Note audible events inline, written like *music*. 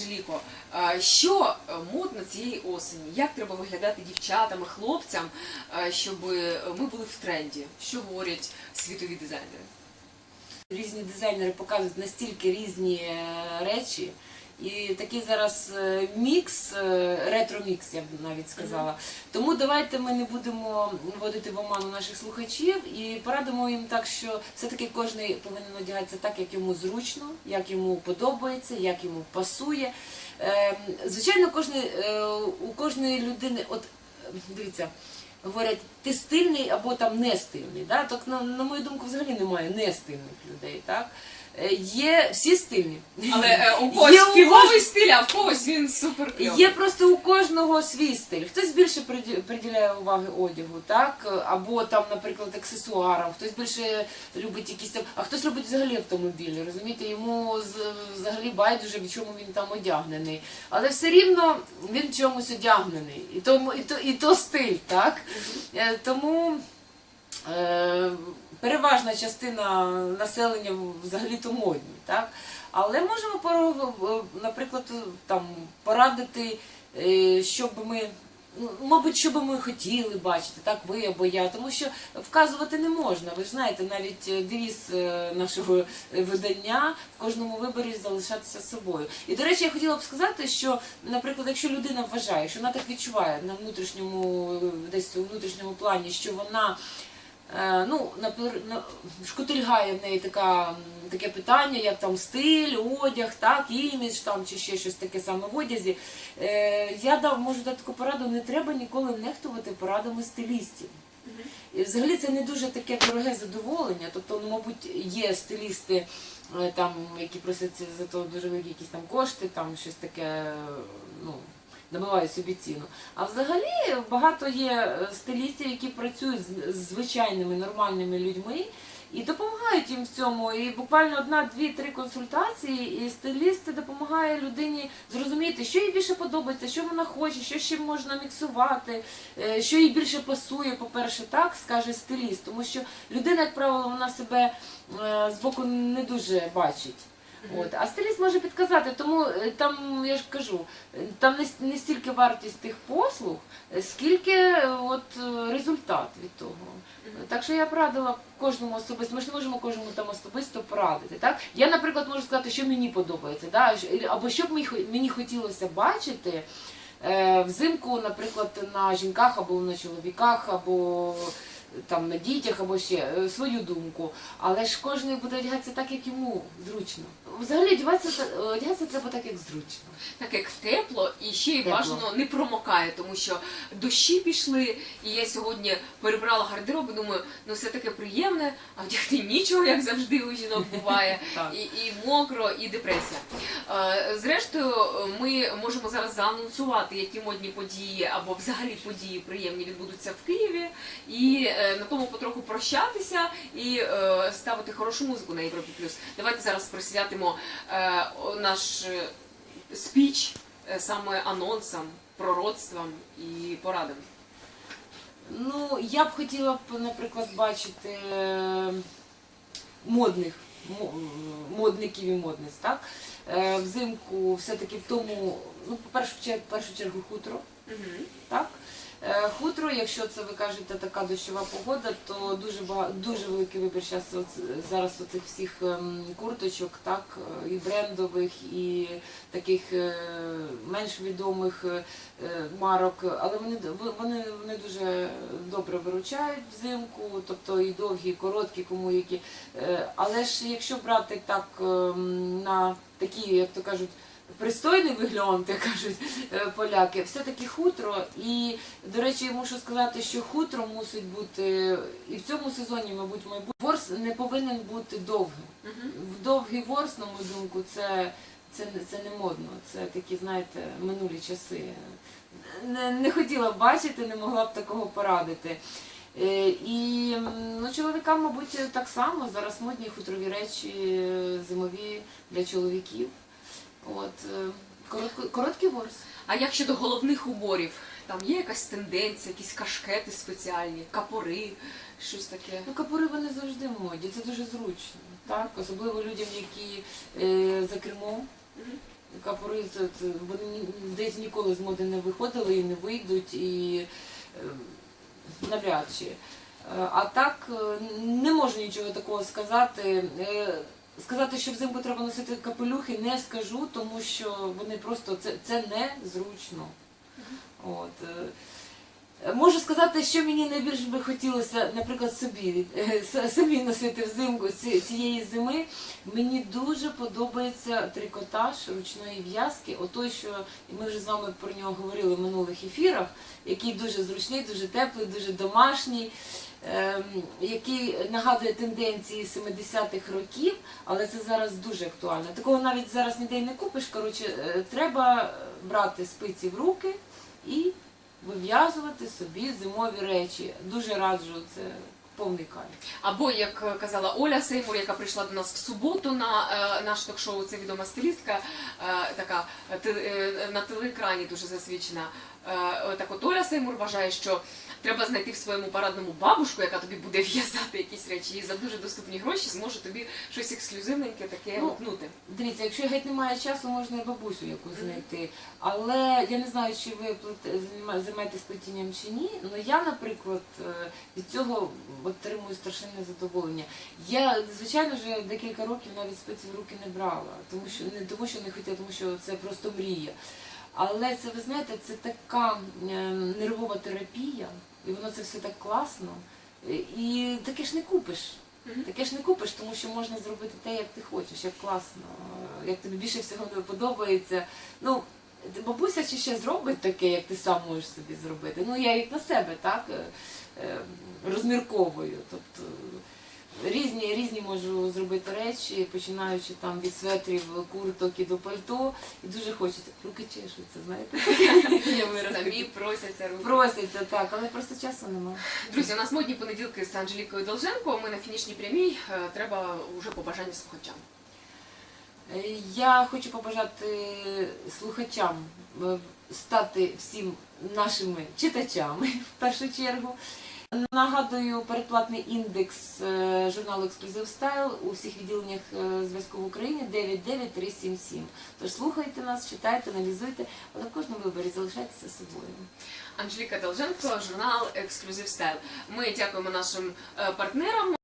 Анжеліко, що е, модно цієї осені? Як треба виглядати дівчатам хлопцям, щоб ми були в тренді? Що говорять світові дизайнери? Різні дизайнери показують настільки різні е, речі. І такий зараз е, мікс, е, ретро-мікс, я б навіть сказала. Тому давайте ми не будемо вводити в оману наших слухачів і порадимо їм так, що все-таки кожен повинен одягатися так, як йому зручно, як йому подобається, як йому пасує. Е, Звичайно, кожний, у кожної людини, от дивіться, говорять, ти стильний або там не стильний. Да? Так, на, на мою думку, взагалі немає нестильних людей. Так? Е, Є всі стильні. Але е, *laughs* у Є когось у фіговий стиль, а в когось він супер Є просто у кожного свій стиль. Хтось більше приді- приділяє уваги одягу, так? Або там, наприклад, аксесуарам, хтось більше любить якісь там, а хтось любить взагалі автомобілі. Розумієте, йому з- взагалі байдуже, в чому він там одягнений. Але все рівно він в чомусь одягнений. І то, і то, і то стиль, так? Е, Тому. Е, переважна частина населення взагалі-то модні, так? Але можемо, наприклад, там порадити, е, щоб ми. ну, Мабуть, що би ми хотіли бачити, так ви або я, тому що вказувати не можна. Ви ж знаєте, навіть девіз е, нашого видання в кожному виборі залишатися собою. І до речі, я хотіла б сказати, що, наприклад, якщо людина вважає, що вона так відчуває на внутрішньому, десь у внутрішньому плані, що вона ну, на- шкутильгає в неї така, таке питання, як там стиль, одяг, так, імідж там, чи ще щось таке саме в одязі. Е, я дав, можу дати таку пораду, не треба ніколи нехтувати порадами стилістів. І взагалі це не дуже таке дороге задоволення. Тобто, ну, мабуть, є стилісти, е, там, які просять за то дуже великі якісь там кошти, там щось таке, е, ну, набивають собі ціну. А взагалі багато є е, стилістів, які працюють з з звичайними нормальними людьми. І допомагають їм в цьому. І буквально одна, дві, три консультації, і стиліст допомагає людині зрозуміти, що їй більше подобається, що вона хоче, що ще можна міксувати, е, що їй більше пасує, по-перше, так скаже стиліст. Тому що людина, як правило, вона себе е, збоку не дуже бачить. От. А стиліст може підказати, тому е, там, я ж кажу, там не, не стільки вартість тих послуг, скільки е, от, е, результат від того. Так що я б радила кожному особисто. Ми ж не можемо кожному там особисто порадити. Так? Я, наприклад, можу сказати, що мені подобається, да? або що б мені, хотілося бачити взимку, наприклад, на жінках або на чоловіках, або там на дітях, або ще е, свою думку. Але ж кожен буде одягатися так, як йому зручно. Взагалі одягатися, та- одягатися треба так, як зручно. Так як тепло і ще й Тепло. бажано не промокає, тому що дощі пішли, і я сьогодні перебрала гардероб і думаю, ну все таке приємне, а вдягти нічого, як завжди у жінок буває. *laughs* Так. І, і мокро, і депресія. Е, Зрештою, ми можемо зараз заанонсувати, які модні події або взагалі події приємні відбудуться в Києві, і е, на тому потроху прощатися і е, ставити хорошу музику на Європі Плюс. Давайте зараз присвятимо е, наш е, спіч е, саме анонсам, пророцтвам і порадам. Ну, я б хотіла б, наприклад, бачити е, модних модників і модниць, так? Е, Взимку все-таки в тому, ну, по першу чергу, першу чергу хутро, так? Е, Хутро, якщо це ви кажете така дощова погода, то дуже дуже великий вибір зараз, оцих всіх ем, курточок, так, е, і брендових, і таких е, менш відомих марок, але вони, вони, вони дуже добре виручають взимку, тобто і довгі, і короткі, кому які. Але ж якщо брати так ем, на такі, як то кажуть, пристойний вигляд, як кажуть е, поляки, все-таки хутро. І, до речі, я мушу сказати, що хутро мусить бути і в цьому сезоні, мабуть, майбутньо. Ворс не повинен бути довгим. В довгий ворс, на мою думку, це, це, не- це не модно. Це такі, знаєте, минулі часи. Не, не хотіла б бачити, не могла б такого порадити. Е, І ну, чоловікам, мабуть, так само. Зараз модні хутрові речі е, зимові для чоловіків. От, е, коротко, короткий ворс. А як щодо головних уборів? Там є якась тенденція, якісь кашкети спеціальні, капори, щось таке. Ну, капори вони завжди моді, це дуже зручно. Так? Особливо людям, які е, за кермом. Капори вони десь ніколи з моди не виходили і не вийдуть, і е, навряд чи. Е, А так не можу нічого такого сказати. Сказати, що взимку треба носити капелюхи, не скажу, тому що вони просто це, це незручно. От. е. Можу сказати, що мені найбільше би хотілося, наприклад, собі е, самі носити взимку цієї зими. Мені дуже подобається трикотаж ручної в'язки. Отой, що ми вже з вами про нього говорили в минулих ефірах, який дуже зручний, дуже теплий, дуже домашній, який нагадує тенденції 70-х років, але це зараз дуже актуально. Такого навіть зараз ніде й не купиш. Коротше, е, треба брати спиці в руки і вив'язувати собі зимові речі. Дуже раджу це повний кайф. Або як казала Оля Сеймур, яка прийшла до нас в суботу на е, наш ток-шоу, це відома стилістка, е, така е, те- е, на телеекрані дуже засвідчена. Е, так от Оля Сеймур вважає, що треба знайти в своєму парадному бабушку, яка тобі буде *laughs* в'язати якісь речі, і за дуже доступні гроші зможе тобі щось ексклюзивненьке таке Ну, гукнути. Дивіться, якщо геть немає часу, можна і бабусю якусь знайти. Але я не знаю, чи ви займаєтесь плетінням чи ні. але я, наприклад, е, від цього отримую страшенне задоволення. Я, звичайно, вже декілька років навіть спиці в руки не брала, тому що не тому, що не хотіла, тому що це просто мрія. Але це, ви знаєте, це така е, нервова терапія, і воно це все так класно. Е, І таке ж не купиш. Таке ж не купиш, тому що можна зробити те, як ти хочеш, як класно, е, як тобі більше всього не подобається. Ну, бабуся чи ще зробить таке, як ти сам можеш собі зробити. Ну, я як на себе, так, е, розмірковую. Тобто різні, різні можу зробити речі, починаючи там від светрів, курток і до пальто. І дуже хочеться. Руки чешуться, знаєте. *laughs* Самі просяться руки. Просяться, так, але просто часу немає. Друзі, у нас модні понеділки з Анжелікою Долженко. Ми на фінішній прямій. Е, Треба вже побажання слухачам. Е, Я хочу побажати слухачам е, стати всім нашими читачами в першу чергу. Нагадую, передплатний індекс е, журналу Ексклюзив Стайл у всіх відділеннях е, зв'язку в Україні 99377. Тож слухайте нас, читайте, аналізуйте, але в кожному виборі залишайтеся собою. Анжеліка Долженко, журнал Ексклюзив Стайл. Ми дякуємо нашим е, партнерам.